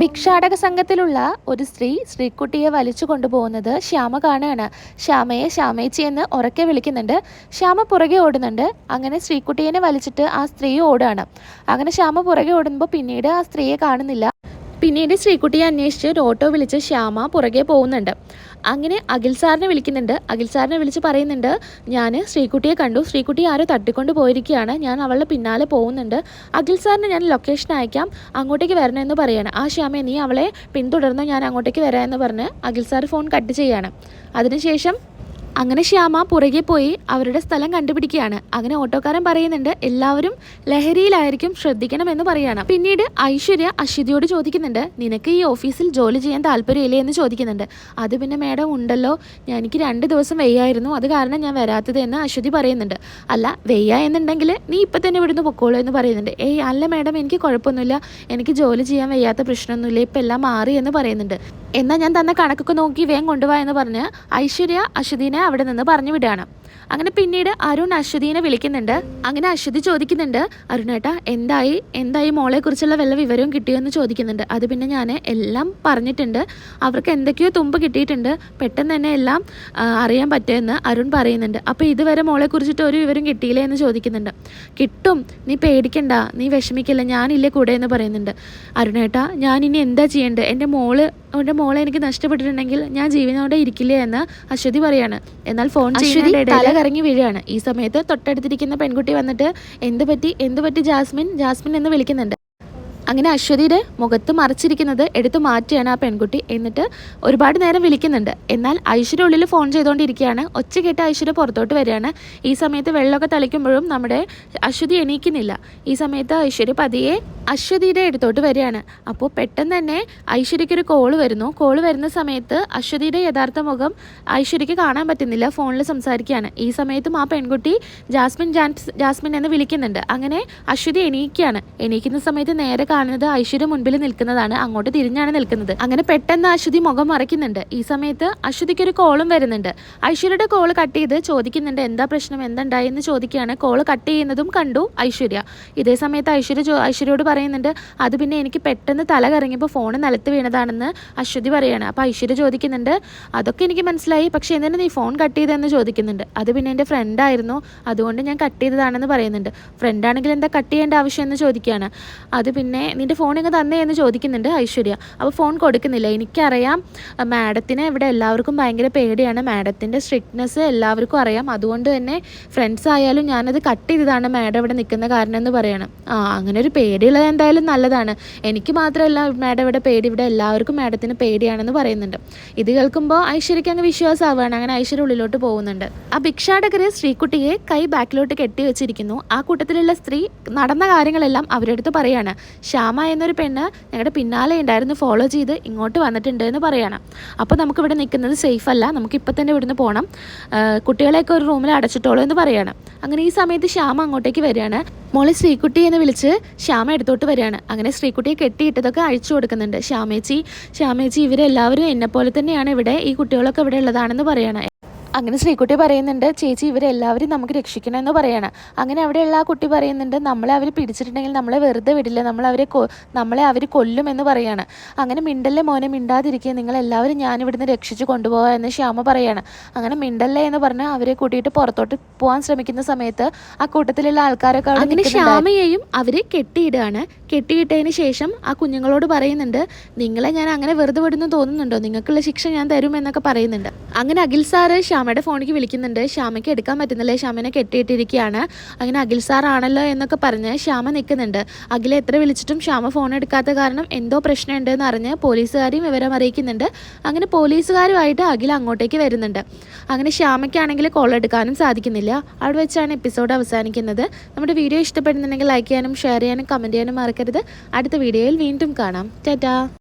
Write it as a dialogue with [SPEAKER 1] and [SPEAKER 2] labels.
[SPEAKER 1] ഭിക്ഷാടക സംഘത്തിലുള്ള ഒരു സ്ത്രീ ശ്രീക്കുട്ടിയെ വലിച്ചു കൊണ്ടുപോകുന്നത് ശ്യാമ കാണുകയാണ് ശ്യാമയെ ശ്യാമേച്ചി എന്ന് ഉറക്കെ വിളിക്കുന്നുണ്ട്. ശ്യാമ പുറകെ ഓടുന്നുണ്ട്. അങ്ങനെ ശ്രീക്കുട്ടിയെ വലിച്ചിട്ട് ആ സ്ത്രീ ഓടുകയാണ്. അങ്ങനെ ശ്യാമ പുറകെ ഓടുമ്പോൾ പിന്നീട് ആ സ്ത്രീയെ കാണുന്നില്ല. പിന്നീട് ശ്രീക്കുട്ടിയെ അന്വേഷിച്ച് ഒരു ഓട്ടോ വിളിച്ച് ശ്യാമ പുറകെ പോകുന്നുണ്ട്. അങ്ങനെ അഖിൽ സാറിനെ വിളിക്കുന്നുണ്ട്. അഖിൽ സാറിനെ വിളിച്ച് പറയുന്നുണ്ട് ഞാൻ ശ്രീക്കുട്ടിയെ കണ്ടു. ശ്രീക്കുട്ടി ആരോ തട്ടിക്കൊണ്ട് പോയിരിക്കുകയാണ്. ഞാൻ അവളുടെ പിന്നാലെ പോകുന്നുണ്ട്. അഖിൽ സാറിന് ഞാൻ ലൊക്കേഷൻ അയക്കാം. അങ്ങോട്ടേക്ക് വരണമെന്ന് പറയാണ്. ആ ശ്യാമയെ നീ അവളെ പിന്തുടർന്ന് ഞാൻ അങ്ങോട്ടേക്ക് വരാമെന്ന് പറഞ്ഞ് അഖിൽ സാർ ഫോൺ കട്ട് ചെയ്യാണ്. അതിനുശേഷം അങ്ങനെ ശ്യാമ പുറകെ പോയി അവരുടെ സ്ഥലം കണ്ടുപിടിക്കുകയാണ്. അങ്ങനെ ഓട്ടോക്കാരൻ പറയുന്നുണ്ട് എല്ലാവരും ലഹരിയിലായിരിക്കും ശ്രദ്ധിക്കണമെന്ന് പറയുകയാണ് പിന്നീട് ഐശ്വര്യ അശ്വതിയോട് ചോദിക്കുന്നുണ്ട് നിനക്ക് ഈ ഓഫീസിൽ ജോലി ചെയ്യാൻ താല്പര്യമില്ലേ? എന്ന് ചോദിക്കുന്നുണ്ട്. അത് പിന്നെ മേഡം ഉണ്ടല്ലോ ഞാൻ എനിക്ക് രണ്ട് ദിവസം വെയ്യായിരുന്നു അത് കാരണം ഞാൻ വരാത്തത് എന്ന് അശ്വതി പറയുന്നുണ്ട്. അല്ല വെയ്യ എന്നുണ്ടെങ്കിൽ നീ ഇപ്പം തന്നെ ഇവിടുന്ന് പൊക്കോളൂ എന്ന് പറയുന്നുണ്ട്. ഏയ് അല്ല മേഡം എനിക്ക് കുഴപ്പമൊന്നുമില്ല എനിക്ക് ജോലി ചെയ്യാൻ വയ്യാത്ത പ്രശ്നമൊന്നുമില്ല ഇപ്പം എല്ലാം മാറി എന്ന് പറയുന്നുണ്ട്. എന്നാൽ ഞാൻ തന്നെ കണക്കൊക്കെ നോക്കി വേഗം കൊണ്ടുപോയെന്ന് പറഞ്ഞ് ഐശ്വര്യ അശ്വതിനെ അവിടെ നിന്ന് പറഞ്ഞു വിടുകയാണ് അങ്ങനെ പിന്നീട് അരുൺ അശ്വതിനെ വിളിക്കുന്നുണ്ട്. അങ്ങനെ അശ്വതി ചോദിക്കുന്നുണ്ട് അരുണേട്ടാ എന്തായി? എന്തായി മോളെ കുറിച്ചുള്ള വല്ല വിവരവും കിട്ടിയോ എന്ന് ചോദിക്കുന്നുണ്ട്. അത് പിന്നെ ഞാൻ എല്ലാം പറഞ്ഞിട്ടുണ്ട്. അവർക്ക് എന്തൊക്കെയോ തുമ്പ് കിട്ടിയിട്ടുണ്ട്. പെട്ടെന്ന് തന്നെ എല്ലാം അറിയാൻ പറ്റുമെന്ന് അരുൺ പറയുന്നുണ്ട്. അപ്പോൾ ഇതുവരെ മോളെ കുറിച്ചിട്ട് ഒരു വിവരം കിട്ടിയില്ലേ എന്ന് ചോദിക്കുന്നുണ്ട്. കിട്ടും. നീ പേടിക്കണ്ട. നീ വിഷമിക്കില്ല. ഞാനില്ലേ കൂടെ എന്ന് പറയുന്നുണ്ട്. അരുണേട്ടാ ഞാൻ ഇനി എന്താ ചെയ്യേണ്ടത്? എന്റെ മോൾ അവന്റെ മോളെ എനിക്ക് നഷ്ടപ്പെട്ടിട്ടുണ്ടെങ്കിൽ ഞാൻ ജീവനോടെ ഇരിക്കില്ലേ എന്ന് അശ്വതി പറയാണ്. എന്നാൽ ഫോൺ തല കറങ്ങി വീഴുകയാണ് ഈ സമയത്ത് തൊട്ടടുത്തിരിക്കുന്ന പെൺകുട്ടി വന്നിട്ട് എന്ത് പറ്റി എന്ത് പറ്റി ജാസ്മിൻ? ജാസ്മിൻ എന്ന് വിളിക്കുന്നുണ്ട്. അങ്ങനെ അശ്വതിയുടെ മുഖത്ത് മറിച്ചിരിക്കുന്നത് എടുത്തു മാറ്റുകയാണ് ആ പെൺകുട്ടി. എന്നിട്ട് ഒരുപാട് നേരം വിളിക്കുന്നുണ്ട്. എന്നാൽ ഐശ്വര്യ ഉള്ളിൽ ഫോൺ ചെയ്തുകൊണ്ടിരിക്കുകയാണ് ഒച്ച കേട്ട് ഐശ്വര്യ പുറത്തോട്ട് വരികയാണ്. ഈ സമയത്ത് വെള്ളമൊക്കെ തളിക്കുമ്പോഴും നമ്മുടെ അശ്വതി എണീക്കുന്നില്ല. ഈ സമയത്ത് ഐശ്വര്യ പതിയെ അശ്വതിയുടെ അടുത്തോട്ട് വരികയാണ്. അപ്പോൾ പെട്ടെന്ന് തന്നെ ഐശ്വര്യക്കൊരു കോൾ വരുന്നു. കോൾ വരുന്ന സമയത്ത് അശ്വതിയുടെ യഥാർത്ഥ മുഖം ഐശ്വര്യയ്ക്ക് കാണാൻ പറ്റുന്നില്ല. ഫോണിൽ സംസാരിക്കുകയാണ്. ഈ സമയത്തും ആ പെൺകുട്ടി ജാസ്മിൻ ജാസ്മിൻ എന്ന് വിളിക്കുന്നുണ്ട്. അങ്ങനെ അശ്വതി എണീക്കുകയാണ്. എണീക്കുന്ന സമയത്ത് നേരെ കാണുന്നത് ഐശ്വര്യ മുൻപിൽ നിൽക്കുന്നതാണ്. അങ്ങോട്ട് തിരിഞ്ഞാണ് നിൽക്കുന്നത്. അങ്ങനെ പെട്ടെന്ന് അശ്വതി മുഖം മറയ്ക്കുന്നുണ്ട്. ഈ സമയത്ത് അശ്വതിക്ക് ഒരു കോളും വരുന്നുണ്ട്. ഐശ്വര്യയുടെ കോൾ കട്ട് ചെയ്ത് ചോദിക്കുന്നുണ്ട് എന്താ പ്രശ്നം? എന്തുണ്ടായി? എന്ന് ചോദിക്കുകയാണ്. കോൾ കട്ട് ചെയ്യുന്നതും കണ്ടു ഐശ്വര്യ. ഇതേ സമയത്ത് ഐശ്വര്യ ഐശ്വര്യയോട് പറയുന്നുണ്ട് അത് പിന്നെ എനിക്ക് പെട്ടെന്ന് തല കറങ്ങിയപ്പോൾ ഫോൺ നിലത്ത് വീണതാണെന്ന് അശ്വതി പറയാണ്. അപ്പോൾ ഐശ്വര്യ ചോദിക്കുന്നുണ്ട് അതൊക്കെ എനിക്ക് മനസ്സിലായി. പക്ഷെ എന്തിനാണ് നീ ഫോൺ കട്ട് ചെയ്തതെന്ന് ചോദിക്കുന്നുണ്ട്. അത് പിന്നെ എന്റെ ഫ്രണ്ടായിരുന്നു അതുകൊണ്ട് ഞാൻ കട്ട് ചെയ്തതാണെന്ന് പറയുന്നുണ്ട്. ഫ്രണ്ടാണെങ്കിൽ എന്താ കട്ട് ചെയ്യേണ്ട ആവശ്യം? എന്ന് ചോദിക്കുകയാണ്. അത് പിന്നെ നിന്റെ ഫോൺ ഇങ്ങ് തന്നേ എന്ന് ചോദിക്കുന്നുണ്ട് ഐശ്വര്യ. അപ്പോൾ ഫോൺ കൊടുക്കുന്നില്ല. എനിക്കറിയാം മാഡത്തിനെ ഇവിടെ എല്ലാവർക്കും ഭയങ്കര പേടിയാണ്. മാഡത്തിന്റെ സ്ട്രിക്ട്നെസ് എല്ലാവർക്കും അറിയാം. അതുകൊണ്ട് തന്നെ ഫ്രണ്ട്സ് ആയാലും ഞാനത് കട്ട് ചെയ്തതാണ് മാഡം ഇവിടെ നിൽക്കുന്ന കാരണം എന്ന് പറയണം. ആ അങ്ങനെ ഒരു പേടിയുള്ളത് എന്തായാലും നല്ലതാണ്. എനിക്ക് മാത്രമല്ല മാഡം ഇവിടെ പേടി. ഇവിടെ എല്ലാവർക്കും മാഡത്തിന് പേടിയാണെന്ന് പറയുന്നുണ്ട്. ഇത് കേൾക്കുമ്പോൾ ഐശ്വര്യയ്ക്ക് അങ്ങ് വിശ്വാസമാവുകയാണ്. അങ്ങനെ ഐശ്വര്യ ഉള്ളിലോട്ട് പോകുന്നുണ്ട്. ആ ഭിക്ഷാടകരെ ശ്രീകുട്ടിയെ കൈ ബാക്കിലോട്ട് കെട്ടി വെച്ചിരിക്കുന്നു ആ കൂട്ടത്തിലുള്ള സ്ത്രീ നടന്ന കാര്യങ്ങളെല്ലാം അവരെടുത്ത് പറയാണ്. ശ്യാമ എന്നൊരു പെണ്ണ് ഞങ്ങളുടെ പിന്നാലെ ഉണ്ടായിരുന്നു ഫോളോ ചെയ്ത് ഇങ്ങോട്ട് വന്നിട്ടുണ്ട് എന്ന് പറയാണ്. അപ്പോൾ നമുക്കിവിടെ നിൽക്കുന്നത് സേഫ് അല്ല. നമുക്ക് ഇപ്പം തന്നെ ഇവിടുന്ന് പോകണം കുട്ടികളെയൊക്കെ ഒരു റൂമിൽ അടച്ചിട്ടോളൂ എന്ന് പറയാണ്. അങ്ങനെ ഈ സമയത്ത് ശ്യാമ അങ്ങോട്ടേക്ക് വരികയാണ്. മോളെ ശ്രീകുട്ടി എന്ന് വിളിച്ച് ശ്യാമ എടുത്തോട്ട് വരികയാണ്. അങ്ങനെ ശ്രീകുട്ടിയെ കെട്ടിയിട്ടതൊക്കെ അഴിച്ചു കൊടുക്കുന്നുണ്ട് ശ്യാമേച്ചി. ശ്യാമേച്ചി ഇവരെല്ലാവരും എന്നെപ്പോലെ തന്നെയാണ് ഇവിടെ. ഈ കുട്ടികളൊക്കെ ഇവിടെ ഉള്ളതാണെന്ന് പറയാണ്. അങ്ങനെ ശ്രീകുട്ടി പറയുന്നുണ്ട് ചേച്ചി ഇവരെല്ലാവരും നമുക്ക് രക്ഷിക്കണമെന്ന് പറയാണ്. അങ്ങനെ അവിടെയുള്ള ആ കുട്ടി പറയുന്നുണ്ട് നമ്മളെ അവർ പിടിച്ചിട്ടുണ്ടെങ്കിൽ നമ്മളെ വെറുതെ വിടില്ല നമ്മളവരെ കൊ നമ്മളെ അവർ കൊല്ലുമെന്ന് പറയാണ്. അങ്ങനെ മിണ്ടല്ലേ മോനെ മിണ്ടാതിരിക്കുക നിങ്ങളെല്ലാവരും ഞാൻ ഇവിടുന്ന് രക്ഷിച്ച് കൊണ്ടുപോകാം എന്ന് ശ്യാമ പറയാണ്. അങ്ങനെ മിണ്ടല്ലേ എന്ന് പറഞ്ഞ് അവരെ കൂട്ടിയിട്ട് പുറത്തോട്ട് പോകാൻ ശ്രമിക്കുന്ന സമയത്ത് ആ കൂട്ടത്തിലുള്ള ആൾക്കാരൊക്കെ അങ്ങനെ ശ്യാമയെയും അവരെ കെട്ടിയിടുകയാണ്. കെട്ടിയിട്ടതിന് ശേഷം ആ കുഞ്ഞുങ്ങളോട് പറയുന്നുണ്ട് നിങ്ങളെ ഞാൻ അങ്ങനെ വെറുതെ വിടുന്നു തോന്നുന്നുണ്ടോ? നിങ്ങൾക്കുള്ള ശിക്ഷ ഞാൻ തരും എന്നൊക്കെ പറയുന്നുണ്ട്. അങ്ങനെ അഖിൽ സാറ് ശ്യാമയുടെ ഫോണിലേക്ക് വിളിക്കുന്നുണ്ട്. ശ്യാമയ്ക്ക് എടുക്കാൻ പറ്റുന്നില്ല. ശ്യാമനെ കെട്ടിയിട്ടിരിക്കുകയാണ്. അങ്ങനെ അഖിൽ സാറാണല്ലോ എന്നൊക്കെ പറഞ്ഞ് ശ്യാമ നിൽക്കുന്നുണ്ട്. അഖിലെ എത്ര വിളിച്ചിട്ടും ശ്യാമ ഫോൺ എടുക്കാത്ത കാരണം എന്തോ പ്രശ്നമുണ്ട് എന്ന് അറിഞ്ഞ് പോലീസുകാരെയും വിവരം അറിയിക്കുന്നുണ്ട്. അങ്ങനെ പോലീസുകാരുമായിട്ട് അഖിൽ അങ്ങോട്ടേക്ക് വരുന്നുണ്ട്. അങ്ങനെ ശ്യാമയ്ക്കാണെങ്കിൽ കോൾ എടുക്കാനും സാധിക്കുന്നില്ല. അവിടെ വെച്ചാണ് എപ്പിസോഡ് അവസാനിക്കുന്നത്. നമ്മുടെ വീഡിയോ ഇഷ്ടപ്പെടുന്നുണ്ടെങ്കിൽ ലൈക്ക് ചെയ്യാനും ഷെയർ ചെയ്യാനും കമന്റ് ചെയ്യാനും മറക്കരുത്. അടുത്ത വീഡിയോയിൽ വീണ്ടും കാണാം. ടാറ്റാ.